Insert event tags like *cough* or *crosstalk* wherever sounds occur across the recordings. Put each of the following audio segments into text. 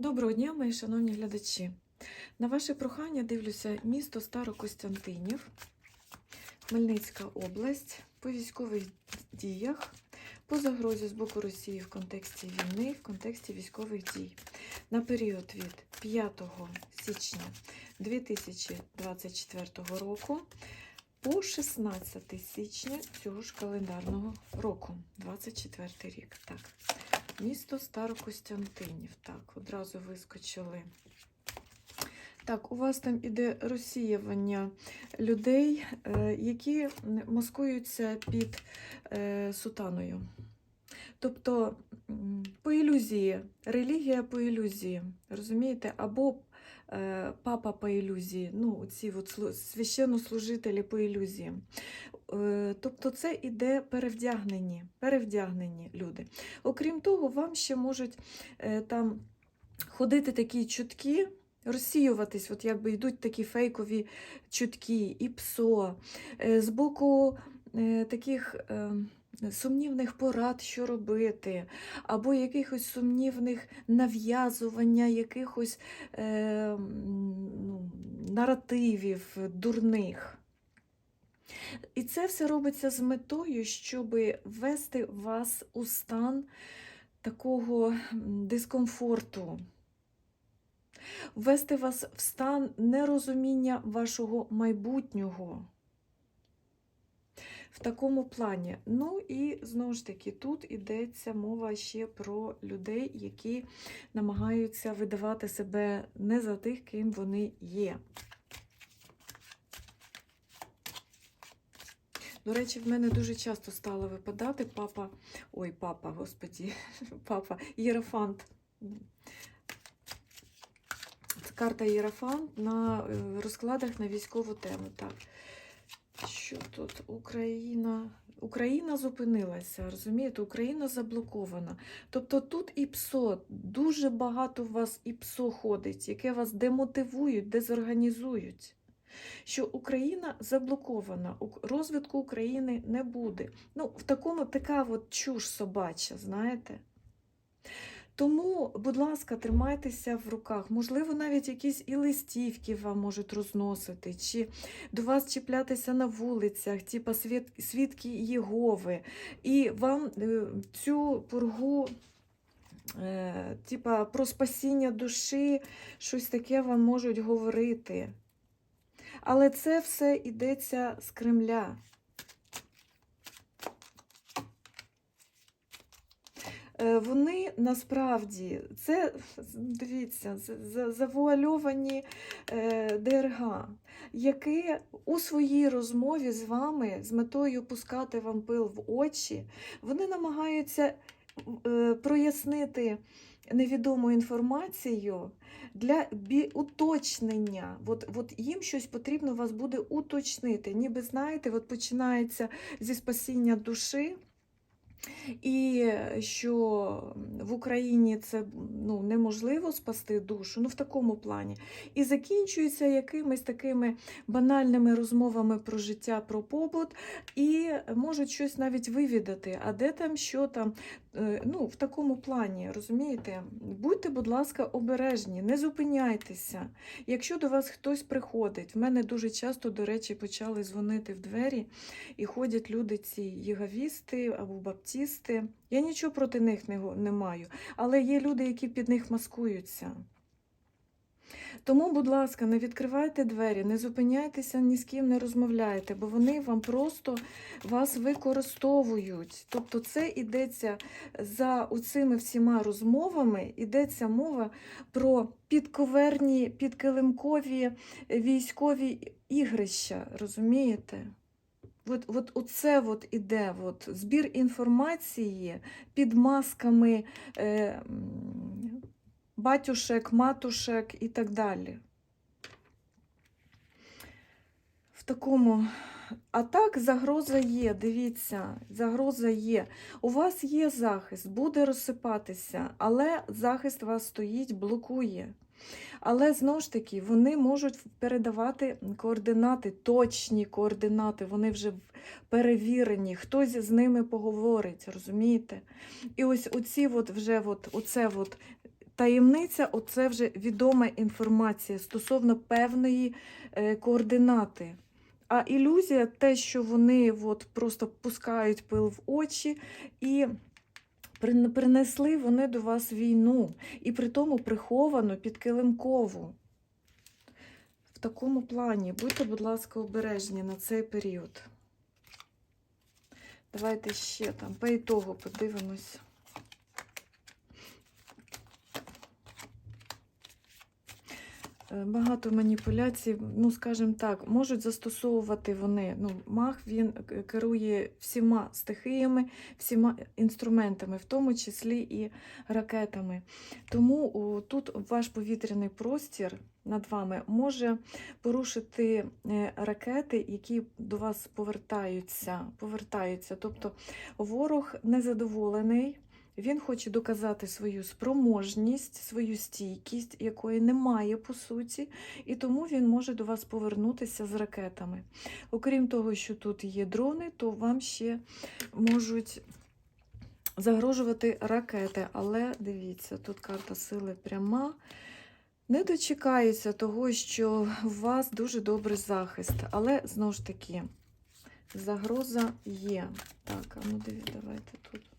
Доброго дня, мої шановні глядачі. На ваше прохання дивлюся місто Старокостянтинів, Хмельницька область по військових діях, по загрозі з боку Росії в контексті війни, в контексті військових дій на період від 5 січня 2024 року по 16 січня цього ж календарного року, 24 рік. Так. Місто Старокостянтинів. Так, одразу вискочили. Так, у вас там іде розсіювання людей, е, які маскуються під е, сутаною. Тобто, по ілюзії, релігія по ілюзії, розумієте? Або папа по ілюзії, ну, ці от священнослужителі по ілюзії. Е, Тобто це іде перевдягнені, перевдягнені люди. Окрім того, вам ще можуть е, там ходити такі чутки, розсіюватись, от якби йдуть такі фейкові чутки, і псо, е, з боку е, таких. Сумнівних порад, що робити, або якихось сумнівних нав'язування, якихось е, ну, наративів дурних. І це все робиться з метою, щоб ввести вас у стан такого дискомфорту, ввести вас в стан нерозуміння вашого майбутнього. В такому плані. Ну і знову ж таки, тут йдеться мова ще про людей, які намагаються видавати себе не за тих, ким вони є. До речі, в мене дуже часто стало випадати папа, ой, папа, господі, *laughs* папа, Єрофант. Карта Єрофант на е, розкладах на військову тему. Так. Що тут? Україна. Україна зупинилася, розумієте, Україна заблокована. Тобто тут і ПСО, дуже багато у вас і ПСО ходить, яке вас демотивують, дезорганізують. Що Україна заблокована, розвитку України не буде. Ну, в такому така от чуш собача, знаєте. Тому, будь ласка, тримайтеся в руках. Можливо, навіть якісь і листівки вам можуть розносити, чи до вас чіплятися на вулицях, типа свідки Єгови. І вам е, цю пургу, е, типа про спасіння душі, щось таке вам можуть говорити. Але це все йдеться з Кремля. Вони насправді це дивіться, завуальовані е, ДРГ, яке у своїй розмові з вами з метою пускати вам пил в очі, вони намагаються е, прояснити невідому інформацію для уточнення. От, от їм щось потрібно вас буде уточнити. Ніби знаєте, от починається зі спасіння душі. І що в Україні це ну, неможливо спасти душу, ну в такому плані. І закінчується якимись такими банальними розмовами про життя, про побут, і можуть щось навіть вивідати. А де там, що там, Е, ну, в такому плані, розумієте? Будьте, будь ласка, обережні, не зупиняйтеся. Якщо до вас хтось приходить, в мене дуже часто, до речі, почали дзвонити в двері і ходять люди, ці єгавісти або баптісти. Я нічого проти них не, не маю, але є люди, які під них маскуються. Тому, будь ласка, не відкривайте двері, не зупиняйтеся ні з ким не розмовляйте, бо вони вам просто вас використовують. Тобто це йдеться за оцими всіма розмовами, йдеться мова про підковерні, підкилимкові військові ігрища, розумієте? От, от оце от іде от, збір інформації під масками е, батюшек, матушек і так далі. В такому. А так, загроза є, дивіться, загроза є. У вас є захист, буде розсипатися, але захист вас стоїть, блокує. Але знову ж таки, вони можуть передавати координати, точні координати, вони вже перевірені, хтось з ними поговорить, розумієте? І ось оці от вже от, оце от Таємниця оце вже відома інформація стосовно певної е, координати. А ілюзія те, що вони от просто пускають пил в очі і принесли вони до вас війну, і при тому приховану підкилимкову. В такому плані будьте, будь ласка, обережні на цей період. Давайте ще там по ітогу подивимось. Багато маніпуляцій, ну скажімо так, можуть застосовувати вони. Ну, маг він керує всіма стихіями, всіма інструментами, в тому числі і ракетами. Тому о, тут ваш повітряний простір над вами може порушити е, ракети, які до вас повертаються. повертаються. Тобто ворог незадоволений. Він хоче доказати свою спроможність, свою стійкість, якої немає по суті, і тому він може до вас повернутися з ракетами. Окрім того, що тут є дрони, то вам ще можуть загрожувати ракети. Але дивіться, тут карта сили пряма. Не дочекаються того, що у вас дуже добрий захист, але знову ж таки, загроза є. Так, а ну дивіться, давайте тут.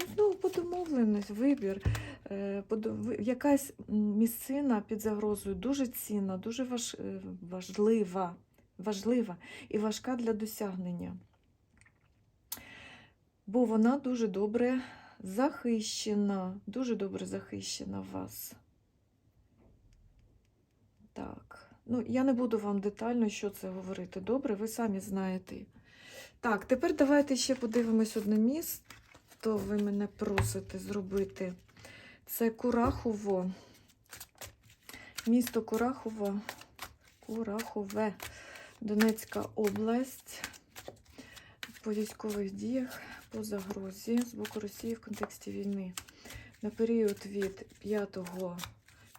Ну, знову по вибір. Е, Якась місцина під загрозою дуже цінна, дуже важ, е, важлива, важлива і важка для досягнення. Бо вона дуже добре захищена, дуже добре захищена вас. Так. Ну, я не буду вам детально, що це говорити. Добре, ви самі знаєте. Так, тепер давайте ще подивимось одне місце то ви мене просите зробити. Це Курахово. Місто Курахово. Курахове. Донецька область. По військових діях, по загрозі з боку Росії в контексті війни. На період від 5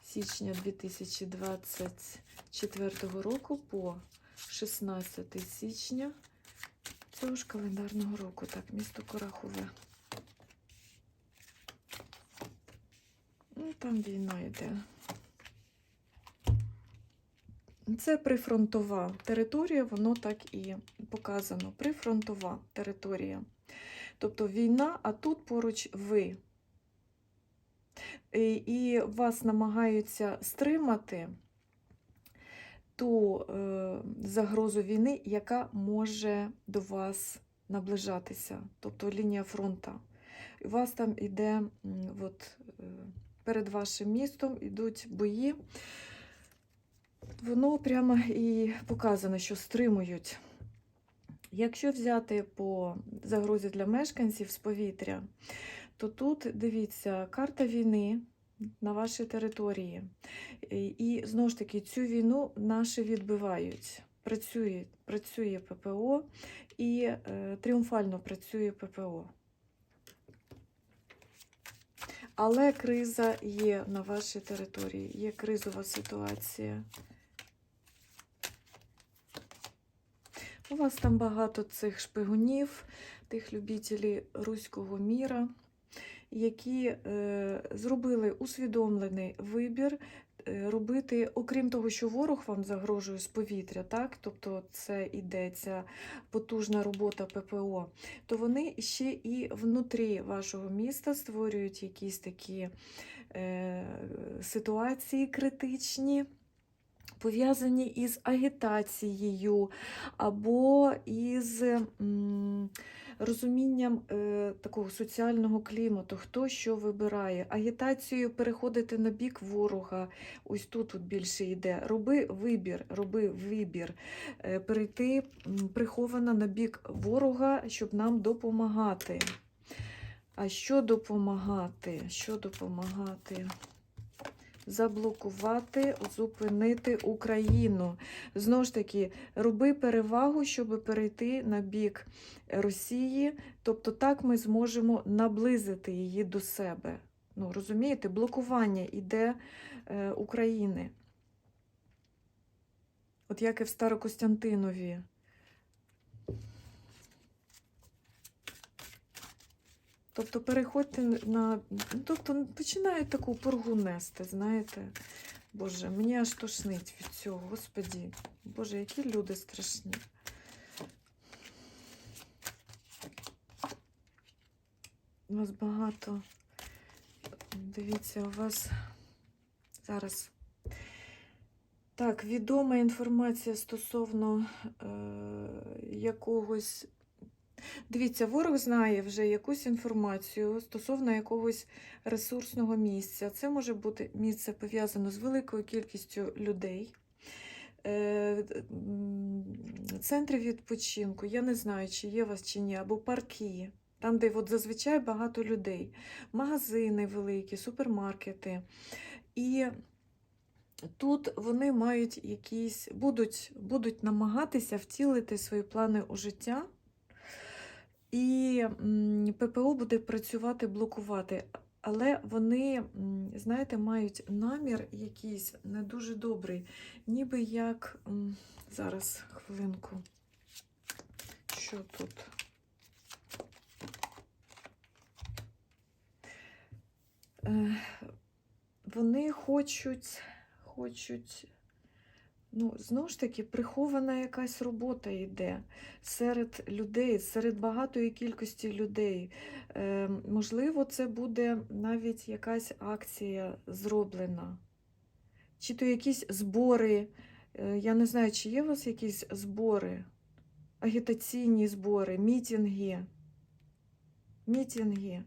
січня 2024 року по 16 січня цього ж календарного року. Так, місто Курахове. Там війна йде. Це прифронтова територія, воно так і показано. Прифронтова територія. Тобто війна, а тут поруч ви. І, вас намагаються стримати ту е, загрозу війни, яка може до вас наближатися. Тобто лінія фронту. У вас там іде от, е, перед вашим містом ідуть бої. Воно прямо і показано, що стримують. Якщо взяти по загрозі для мешканців з повітря, то тут дивіться карта війни на вашій території. І знову ж таки, цю війну наші відбивають. Працює, працює ППО і е, тріумфально працює ППО. Але криза є на вашій території, є кризова ситуація. У вас там багато цих шпигунів, тих любителів руського міра, які е, зробили усвідомлений вибір робити, окрім того, що ворог вам загрожує з повітря, так? тобто це йдеться потужна робота ППО, то вони ще і внутрі вашого міста створюють якісь такі е, ситуації критичні. Пов'язані із агітацією або із розумінням е, такого соціального клімату, хто що вибирає. Агітацією переходити на бік ворога, ось тут, тут більше йде. Роби вибір, роби вибір, е, перейти приховано на бік ворога, щоб нам допомагати. А що допомагати? Що допомагати? Заблокувати, зупинити Україну. Знову ж таки, роби перевагу, щоб перейти на бік Росії. Тобто так ми зможемо наблизити її до себе. Ну, розумієте, блокування іде е, України. От як і в Старокостянтинові. Тобто переходьте на. Тобто починають таку пургу нести, знаєте. Боже, мені аж тошнить від цього, господі. Боже, які люди страшні. У вас багато. Дивіться, у вас зараз. Так, відома інформація стосовно е, якогось. Дивіться, ворог знає вже якусь інформацію стосовно якогось ресурсного місця. Це може бути місце пов'язано з великою кількістю людей. Е, Центри відпочинку, я не знаю, чи є у вас чи ні, або парки, там, де от зазвичай багато людей, магазини великі, супермаркети. І тут вони мають якісь, будуть, будуть намагатися втілити свої плани у життя. І ППО буде працювати, блокувати. Але вони, знаєте, мають намір якийсь не дуже добрий. Ніби як. Зараз хвилинку. Що тут? Вони хочуть, хочуть, ну, знову ж таки, прихована якась робота йде серед людей, серед багатої кількості людей. Е, можливо, це буде навіть якась акція зроблена. Чи то якісь збори. Е, я не знаю, чи є у вас якісь збори, агітаційні збори, мітинги. Мітинги.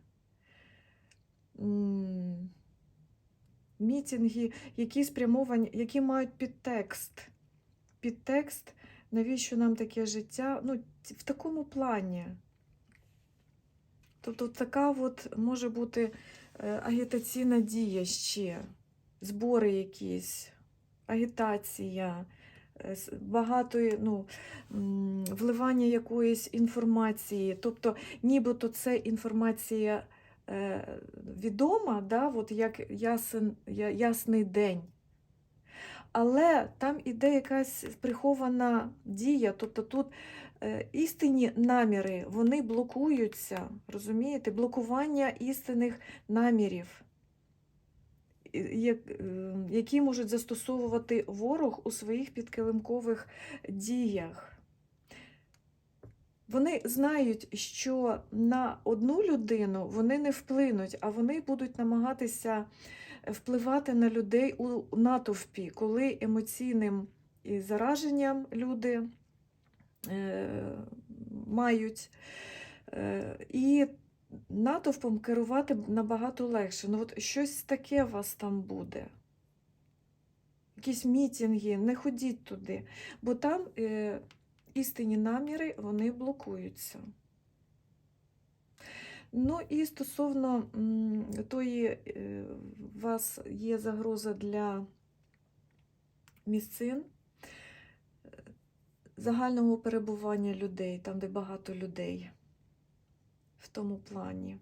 М, Мітинги, які спрямовані, які мають підтекст. Підтекст, навіщо нам таке життя? Ну, в такому плані. Тобто така от може бути е, агітаційна дія ще, збори якісь, агітація, е, багато ну, вливання якоїсь інформації. Тобто, нібито це інформація відома, да, от як ясен, ясний день. Але там іде якась прихована дія, тобто тут е, істинні наміри, вони блокуються, розумієте? Блокування істинних намірів, е, які можуть застосовувати ворог у своїх підкилимкових діях. Вони знають, що на одну людину вони не вплинуть, а вони будуть намагатися впливати на людей у натовпі, коли емоційним зараженням люди е, мають. Е, і натовпом керувати набагато легше. Ну, от щось таке у вас там буде. Якісь мітинги, не ходіть туди, бо там е, істинні наміри вони блокуються. Ну і стосовно тої, е, у вас є загроза для місцин е, загального перебування людей, там, де багато людей, в тому плані.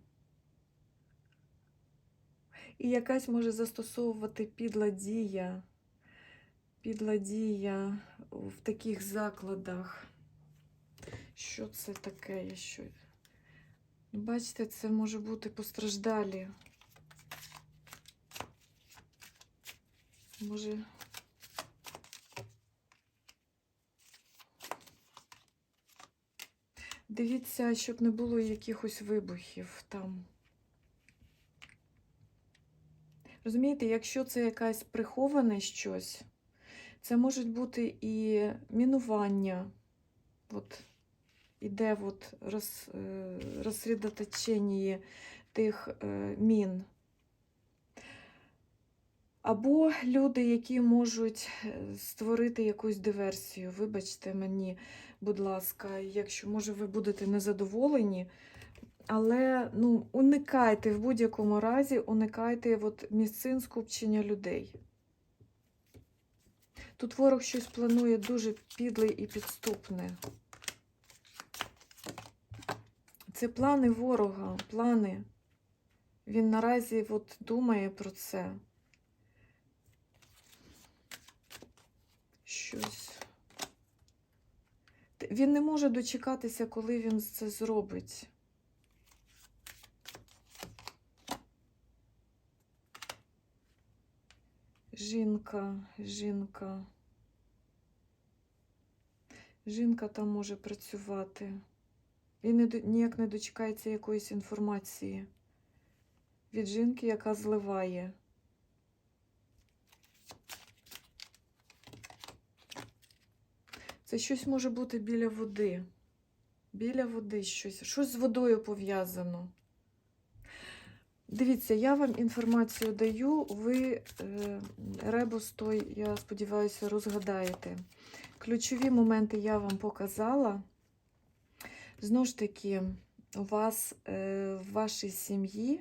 І якась може застосовувати підла дія, підла дія в таких закладах. Що це таке? Що? Бачите, це може бути постраждалі. Може. Дивіться, щоб не було якихось вибухів там. Розумієте, якщо це якась приховане щось, це можуть бути і мінування. От іде от роз, е, розсредоточення тих е, мін. Або люди, які можуть е, створити якусь диверсію. Вибачте мені, будь ласка, якщо може ви будете незадоволені, але ну, уникайте в будь-якому разі, уникайте от місцин скупчення людей. Тут ворог щось планує дуже підле і підступне. Це плани ворога, плани. Він наразі от думає про це. Щось. Він не може дочекатися, коли він це зробить. Жінка, жінка. Жінка там може працювати. І не, ніяк не дочекається якоїсь інформації від жінки, яка зливає. Це щось може бути біля води. Біля води щось. Щось з водою пов'язано. Дивіться, я вам інформацію даю, ви е, ребус той, я сподіваюся, розгадаєте. Ключові моменти я вам показала. Знову ж таки, у вас е, в вашій сім'ї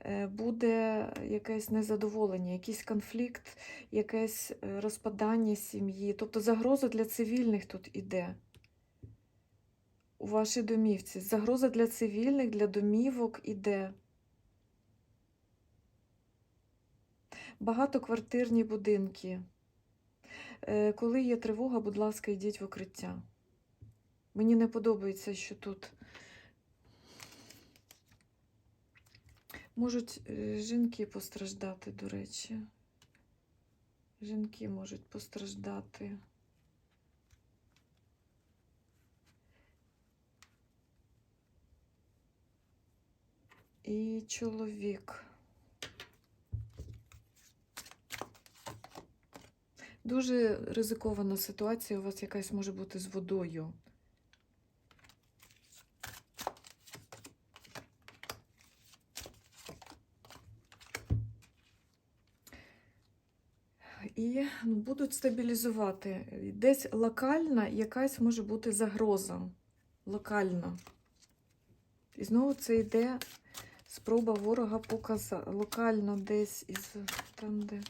е, буде якесь незадоволення, якийсь конфлікт, якесь е, розпадання сім'ї. Тобто загроза для цивільних тут іде. У вашій домівці. Загроза для цивільних, для домівок іде. Багатоквартирні будинки. Е, Коли є тривога, будь ласка, йдіть в укриття. Мені не подобається, що тут можуть е, жінки постраждати, до речі. Жінки можуть постраждати. І чоловік. Дуже ризикована ситуація у вас якась може бути з водою. І ну, будуть стабілізувати. Десь локальна якась може бути загроза. Локальна. І знову це йде спроба ворога показати. Локально десь із там, де.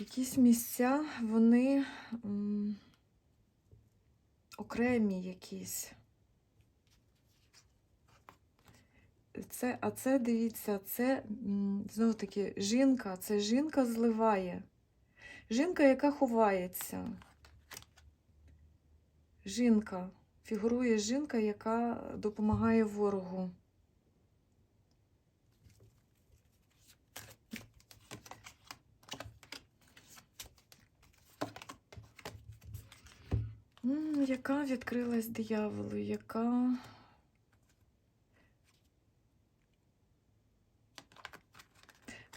Якісь місця, вони м, окремі якісь. Це, а це, дивіться, це знову таки жінка, це жінка зливає. Жінка, яка ховається. Жінка. Фігурує жінка, яка допомагає ворогу. Яка відкрилась дияволу, яка.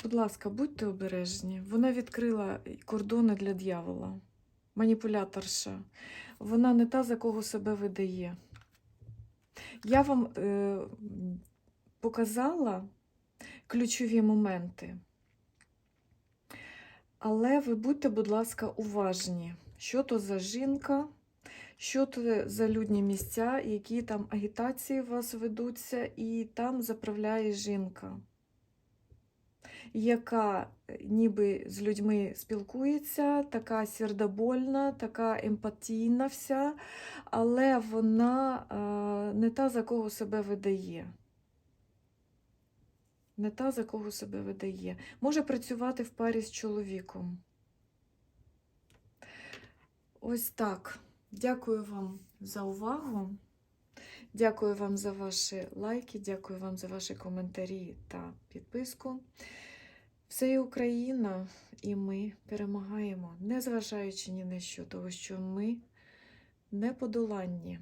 Будь ласка, будьте обережні. Вона відкрила кордони для дьявола. Маніпуляторша. Вона не та, за кого себе видає. Я вам е, показала ключові моменти. Але ви будьте, будь ласка, уважні, що то за жінка, що то за людні місця, які там агітації у вас ведуться, і там заправляє жінка яка е, ніби з людьми спілкується, така сердобольна, така емпатійна вся, але вона е, не та, за кого себе видає. Не та, за кого себе видає. Може працювати в парі з чоловіком. Ось так. Дякую вам за увагу. Дякую вам за ваші лайки, дякую вам за ваші коментарі та підписку. Все є Україна, і ми перемагаємо, незважаючи ні на що, того що ми неподоланні.